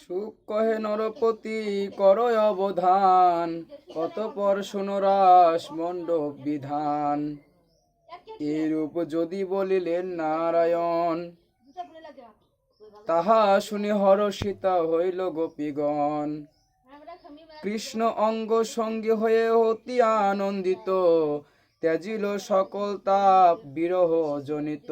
সুখ কহে নরপতি করয় অবধান। কত পর সুনরাস মণ্ডপ বিধান। এরূপ যদি বলিলেন নারায়ণ তাহা শুনি হরষিতা হইল গোপীগণ। কৃষ্ণ অঙ্গ সঙ্গে হয়ে অতি আনন্দিত। ত্যাজিল সকল তাপ বিরহ জনিত।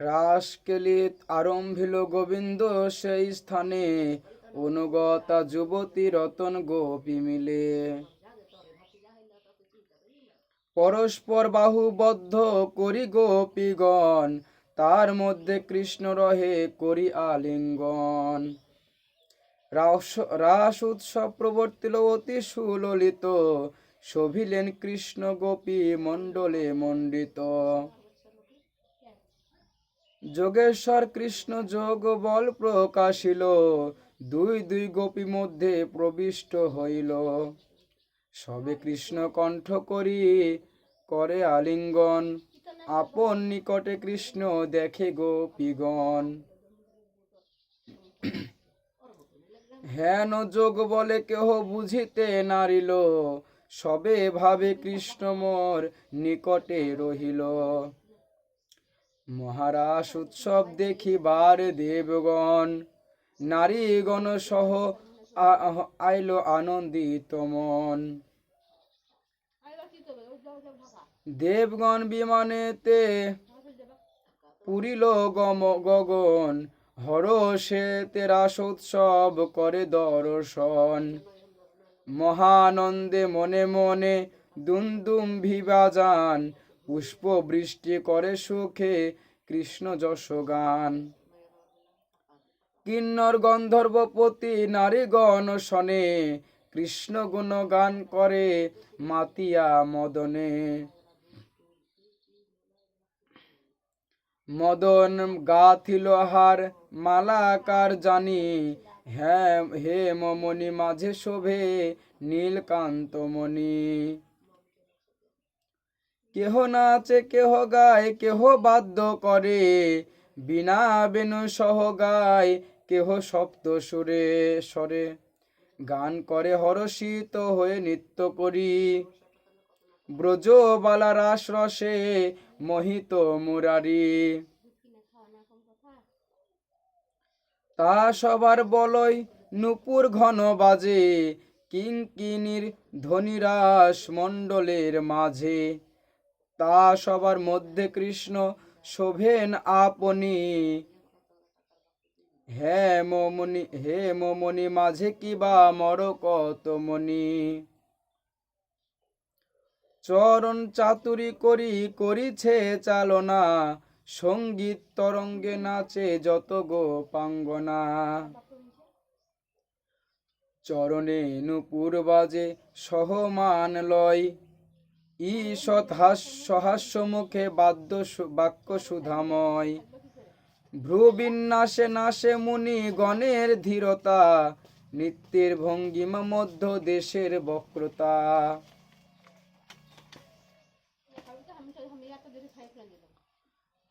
রাসকেলিত আরম্ভিল গোবিন্দ সেই স্থানে অনুগতা যুবতী রতন গোপী মিলে। পরস্পর বাহুবদ্ধ করি গোপীগণ, তার মধ্যে কৃষ্ণ রহে করি আলিঙ্গন। রাস রাস উৎসব প্রবর্তিল অতি সুললিত, শোভিলেন কৃষ্ণ গোপী মণ্ডলে মণ্ডিত। যোগেশ্বর কৃষ্ণ যোগ বল প্রকাশিল দুই দুই গোপী মধ্যে প্রবিষ্ট হইল। সবে কৃষ্ণ কণ্ঠ করি, করে আলিঙ্গন। আপন নিকটে কৃষ্ণ দেখে গোপীগণ। হেন যোগ বলে কেহ বুঝিতে নারিল, সবে ভাবে কৃষ্ণ মোর নিকটে রহিল। মহারাস উৎসব দেখিবার দেবগণ। নারীগণ সহ আইল আনন্দিত মন। দেবগণ বিমানেতে পুরিল গম, গগন হরষে তেরাস উৎসব করে দর্শন। মহানন্দে মনে মনে দুমদুম ভিবাজান পুষ্প বৃষ্টি করে সুখে কৃষ্ণ যশ গান কিন্নর গন্ধর্বপতি নারীগণ শনে, কৃষ্ণ গুণ গান করে মাতিয়া মদনে। মদন গাথিল হার মালাকার জানি হ্যাঁ হে মমনি মাঝে শোভে নীলকান্ত মণি। কেহ নাচে, কেহ গায়, কেহ বাদ্য করে, বিনা বেনু সহ গায় কেহ শব্দ সুরে স্বরে। গান করে হরষিত হয়ে নৃত্য করি। ব্রজ বালা রাস রসে মোহিত মুরারি। তা সবার বলয় নুপুর ঘন বাজে। কিঙ্কিনির ধনিরাস মণ্ডলের মাঝে। তা সবার মধ্যে কৃষ্ণ শোভেন আপনি। হে মমনি হে মমনি, মাঝে কিবা মর কত মনি? চরণ চাতুরি করি, করিছে চালনা, সংগীত তরঙ্গে নাচে যত গোপাঙ্গনা। চরণে নুপুর বাজে সহমান লয়, ঈষৎ হাস্য হাস্য মুখে বাদ্য বাক্য সুধাময়। ভ্রুবিন্যাসে নাশে মুনি গণের ধীরতা, নিত্যের ভঙ্গিমা মধ্য দেশের বক্রতা।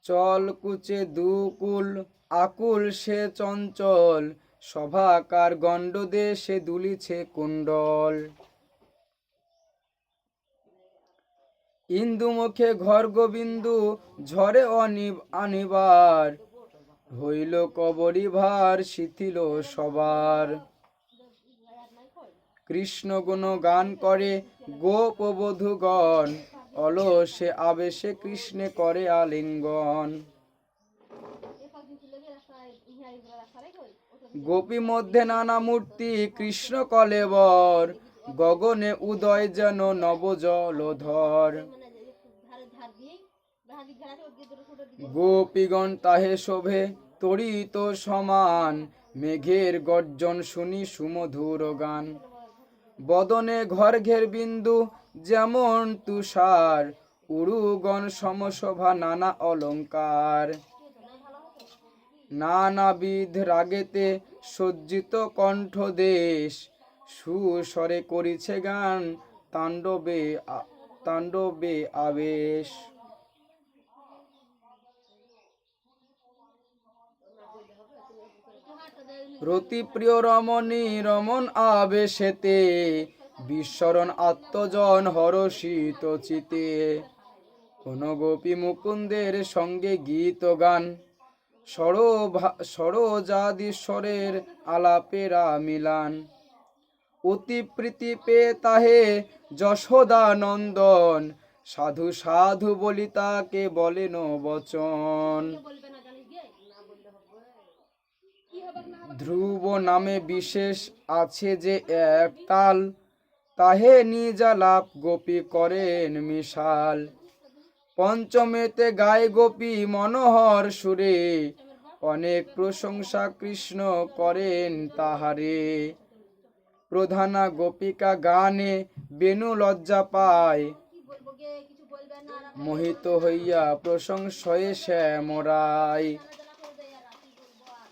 চল কুচে দুকুল, আকুল সে চঞ্চল, সভাকার গণ্ড দেশে দুলিছে কুণ্ডল। ইন্দু মুখে ঘর গোবিন্দু, ঝরে অনিব আনিবার। হইল কবরি ভার শিথিল সবার কৃষ্ণ গুণ গান করে গোপ বধূগণ অলসে আবেশে কৃষ্ণে করে আলিঙ্গন গোপী মধ্যে নানা মূর্তি কৃষ্ণ কলেবর গগনে উদয় যেন নবজলধর গোপীগণ তাহে শোভে তরিত সমান, মেঘের গর্জন শুনি সুমধুর গান। বদনে ঘর ঘের বিন্দু যেমন তুষার, উরুগণ সমশোভা নানা অলংকার নানাবিধ রাগেতে সজ্জিত কণ্ঠ দেশ সুস্বরে করিছে গান তাণ্ডবে তাণ্ডবে আবেশ। রতিপ্রিয় রমণী রমন আবেশেতে, বিস্মরণ আত্মজন হরষিত চিতে। কোন গোপী মুকুন্দের সঙ্গে গীত গান সরোজাদীশ্বরের আলাপেরা মিলান অতি প্রীতি পেয়ে তাহে যশোদানন্দন, সাধু সাধু বলি তাকে বলেন বচন ধ্রুব নামে বিশেষ আছে যে এক তাল তাহে নিজালাপ গোপী করেন মিশাল। পঞ্চমেতে গায় গোপী মনোহর সুরে, অনেক প্রশংসা কৃষ্ণ করেন তাহারে। প্রধানা গোপিকা গানে বেনু লজ্জা পায়, মোহিত হইয়া প্রশংসয়ে শ্যামরায়।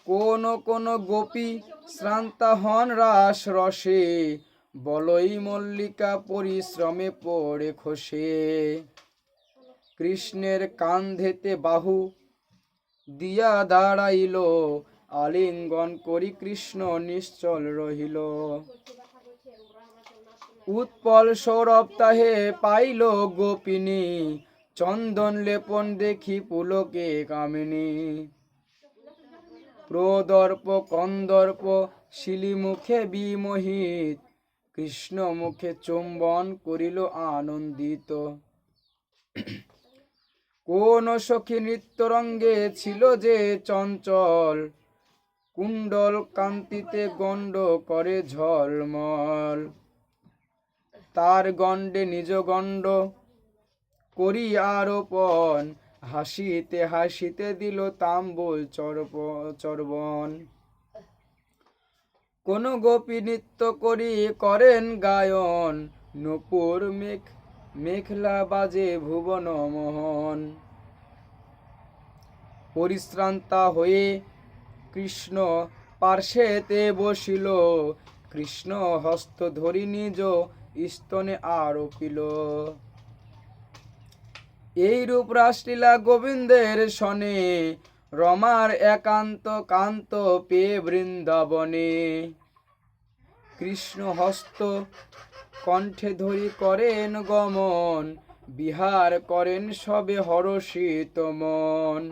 কোন কোন গোপী শ্রান্তা হন রাস রসে, বলই মল্লিকা পরিশ্রমে পড়ে খসে। কৃষ্ণের কান্ধেতে বাহু দিয়া দাঁড়াইল, আলিঙ্গন করি কৃষ্ণ নিশ্চল রহিল। উৎপল সৌরভ তাহে পাইল গোপিনী, চন্দন লেপন দেখি পুলকে কামিনী। প্রদর্প কন্দর্প, শিলিমুখে বিমোহিত কৃষ্ণ মুখে চুম্বন করিল আনন্দিত। কোন সখী নৃত্যরঙ্গে ছিল যে চঞ্চল? কুণ্ডল কান্তিতে গণ্ড করে ঝলমল। তার গণ্ডে নিজ গণ্ড করি আরোপণ। হাসিতে হাসিতে দিল তাম্বুল চর্ব, চর্বণ। কোন গোপী নৃত্য করি করেন গায়ন, নপুর মেঘ, মেঘলা বাজে ভুবন মোহন। পরিশ্রান্তা হয়ে কৃষ্ণ পার্শ্বেতে বসিল, কৃষ্ণ হস্ত ধরি নিজ স্তনে আরোপিল। এই রূপ রাসলীলা গোবিন্দের শনে, রমার একান্ত কান্ত পেয়ে বৃন্দাবনে। কৃষ্ণ হস্ত কণ্ঠে ধরি করেন গমন, বিহার করেন সবে হরষিত মন।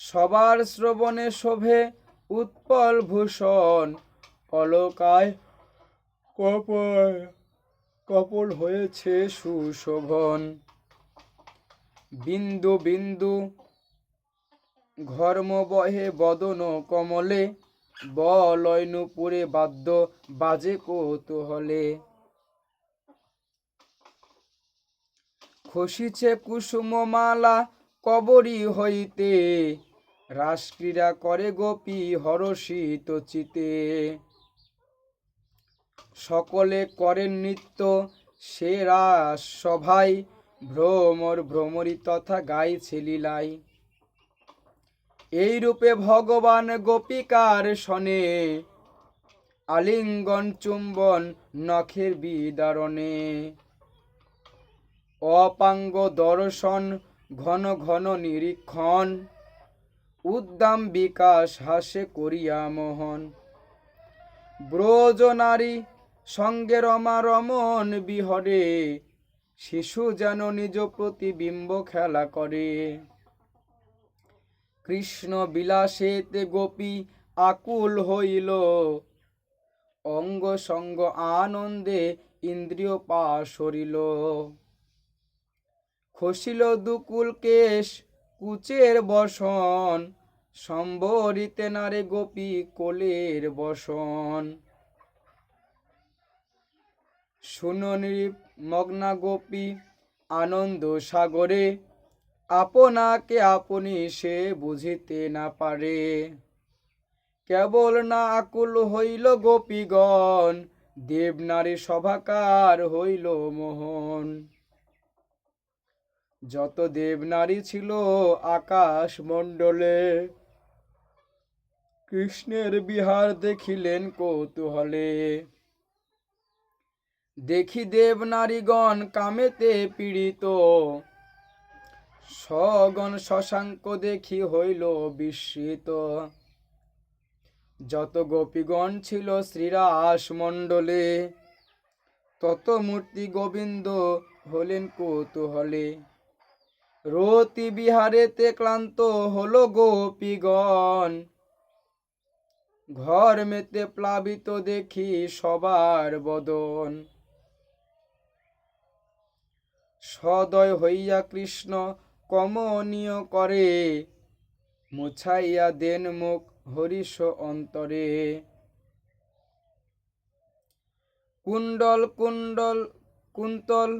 সবার শ্রবণে শোভে উৎপল ভূষণ, অলকায় কপল কপল হয়েছে সুশোভন। বিন্দু বিন্দু ঘর্ম বহে বদন কমলে বলয় নুপুরে বাদ্য বাজে কৌতূহলে। খসিছে কুসুমমালা কবরী হইতে রাসক্রীড়া করে গোপী হরষিত চিতে। সকলে করেন নৃত্য সে রাস সভায় ভ্রমর ভ্রমরী তথা গাইছে লীলাই এই রূপে ভগবান গোপিকার শনে আলিঙ্গন চুম্বন নখের বিদারণে। অপাঙ্গ দর্শন ঘন ঘন নিরীক্ষণ, উদ্দাম বিকাশ হাসে করিয়া মোহন। ব্রজ নারী সঙ্গে রমা রমন বিহরে, শিশু যেন নিজ প্রতিবিম্ব খেলা করে। কৃষ্ণ বিলাসেতে গোপী আকুল হইল অঙ্গ সঙ্গ আনন্দে ইন্দ্রিয় পা সরিল খসিল দুকুল কেশ, কুচের বসন, সম্বরিতে নারে গোপী কোলের বসন। শুননি মগ্না গোপী আনন্দ সাগরে আপনাকে আপনি সে বুঝিতে না পারে। কেবল না আকুল হইল গোপীগণ, দেবনারী সভাকার হইল মোহন। যত দেবনারী ছিল আকাশ মণ্ডলে কৃষ্ণের বিহার দেখিলেন কৌতূহলে। দেখি দেব নারীগণ কামেতে পীড়িত। সগণ শশাঙ্ক দেখি হইল বিস্মিত। যত গোপীগণ ছিল শ্রীরাস মণ্ডলে, তত মূর্তি গোবিন্দ হলেন কৌতূহলে। রতি বিহারেতে ক্লান্ত হলো গোপীগণ। ঘর মেতে প্লাবিত দেখি সবার বদন। সদয় হইয়া কৃষ্ণ কমনীয় করে, মুছাইয়া দেন মুখ হরিষ অন্তরে। কুণ্ডল কুণ্ডল কুন্তল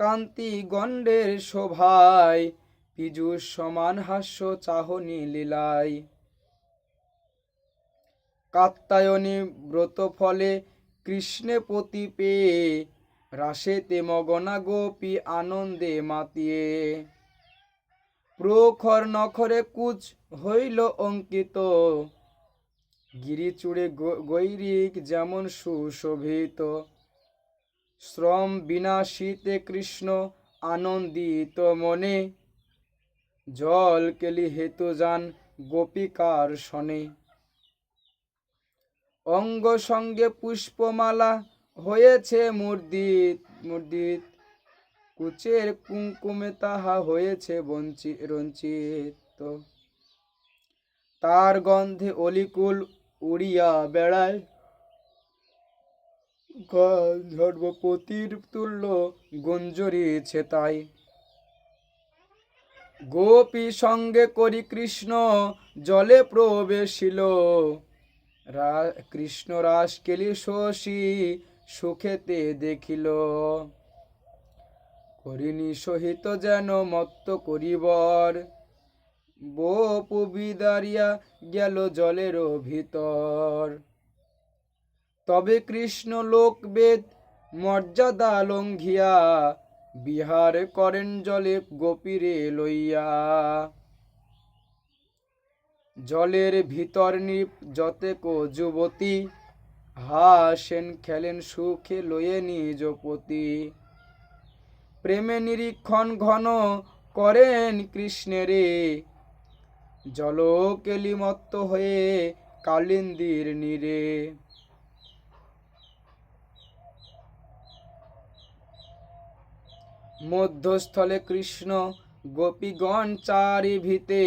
কান্তি গণ্ডের শোভায়, পীযুষ সমান হাস্য চাহনি লীলায়। কাত্তায়নী ব্রত ফলে কৃষ্ণে পতি পেয়ে রাশেতে মগনা গোপী আনন্দে মাতিয়ে। প্রখর নখরে কুচ হইল অঙ্কিত। গিরিচূড়ে গৈরিক যেমন সুশোভিত। শ্রম বিনাশীতে কৃষ্ণ আনন্দিত মনে। জল কেলি হেতু যান গোপিকার শনে। অঙ্গ সঙ্গে পুষ্পমালা হয়েছে মুর্দিত মুর্দিত। কুচের কুঙ্কুমে তাহা হয়েছে বঞ্চি, রঞ্চিত। তার গন্ধে অলিকুল উড়িয়া বেড়ায়। গন্ধর্বপতির তুল্য গুঞ্জরিছে তাই। গোপী সঙ্গে করি কৃষ্ণ, জলে প্রবেশিল। কৃষ্ণ রাস কেলি শশী সুখেতে দেখিল। করিনি সহিত যেন মত্ত করিবর। বপু বিদারিয়া গেল জলের ভিতর। তবে কৃষ্ণ লোকবেদ মর্যাদা লঙ্ঘিয়া বিহার করেন জলে গোপীরে লইয়া। জলের ভিতর নিপ যতেক যুবতী হাসেন, খেলেন সুখে, লয়ে নিজ পতি। প্রেমে নিরীক্ষণ ঘন করেন কৃষ্ণেরে। জলকেলিমত্ত হয়ে কালিন্দির নীরে। মধ্যস্থলে কৃষ্ণ গোপীগণ চারি ভিতে।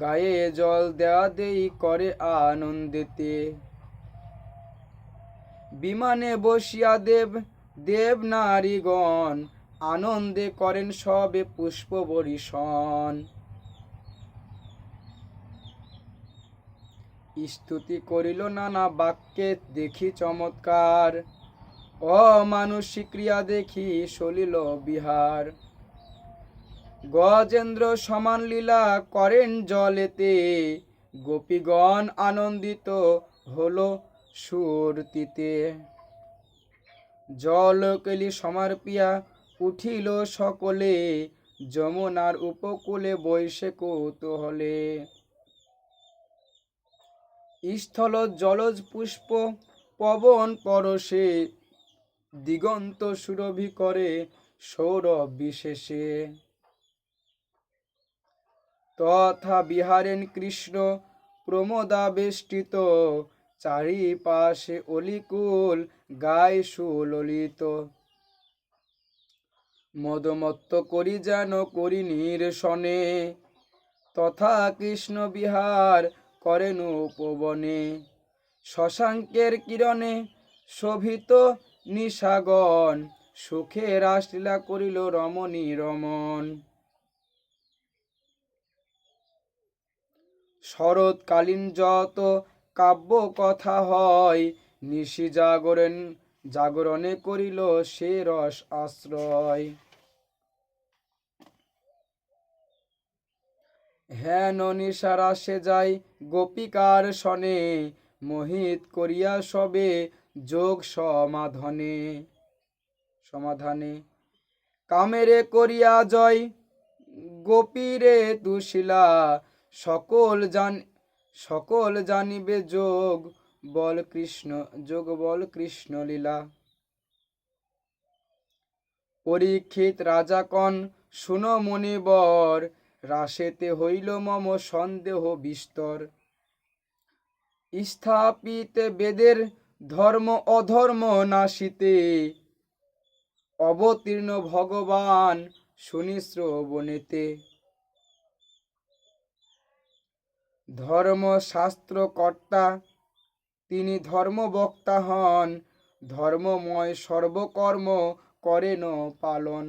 গায়ে জল দেয়া দেই করে আনন্দিতে। বিমানে বসিয়া দেব দেব নারীগণ, আনন্দে করেন সবে পুষ্প বরিশন। স্তুতি করিল নানা বাক্যে, দেখি চমৎকার। অমানুষিক ক্রিয়া দেখি সলিল বিহার। গজেন্দ্র সমান লীলা করেন জলেতে, গোপীগণ আনন্দিত হলো সুরতিতে। জলকেলি সমার্পিয়া উঠিল সকলে, যমুনার উপকূলে বৈশে কৌতূহলে। স্থল জলজ পুষ্প পবন পরশে, দিগন্ত সুরভি করে সৌরভ বিশেষে। তথা বিহারেন কৃষ্ণ প্রমোদাবেষ্টিত চারিপাশে অলিকুল গায়ে সুললিত মদমত্ত করি যেন করি নিরসনে, তথা কৃষ্ণ বিহার করেন উপবনে। শশাঙ্কের কিরণে শোভিত নিশাগণ সুখে রাসলীলা করিল রমণী রমন শরৎকালীন যত কাব্য কথা হয়। নিশি জাগরণ জাগরণে করিল সে রস আশ্রয়। হেন নিশারা সে যায় গোপিকার সনে, মোহিত করিয়া সবে যোগ সমাধানে। সমাধানে। কামেরে করিয়া জয়, গোপীরে তুশিলা সকল জান সকল জানিবে যোগ, বল কৃষ্ণ, যোগ, বল কৃষ্ণ লীলা। পরীক্ষিত রাজা কন শুনো মনিবর, রাশেতে হইল মম সন্দেহ বিস্তর। স্থাপিত বেদের ধর্ম অধর্ম নাশিতে, অবতীর্ণ ভগবান শুনিশ্রবণেতে ধর্মশাস্ত্রকর্তা। তিনি ধর্মবক্তা হন ধর্মময় সর্বকর্ম করেন পালন।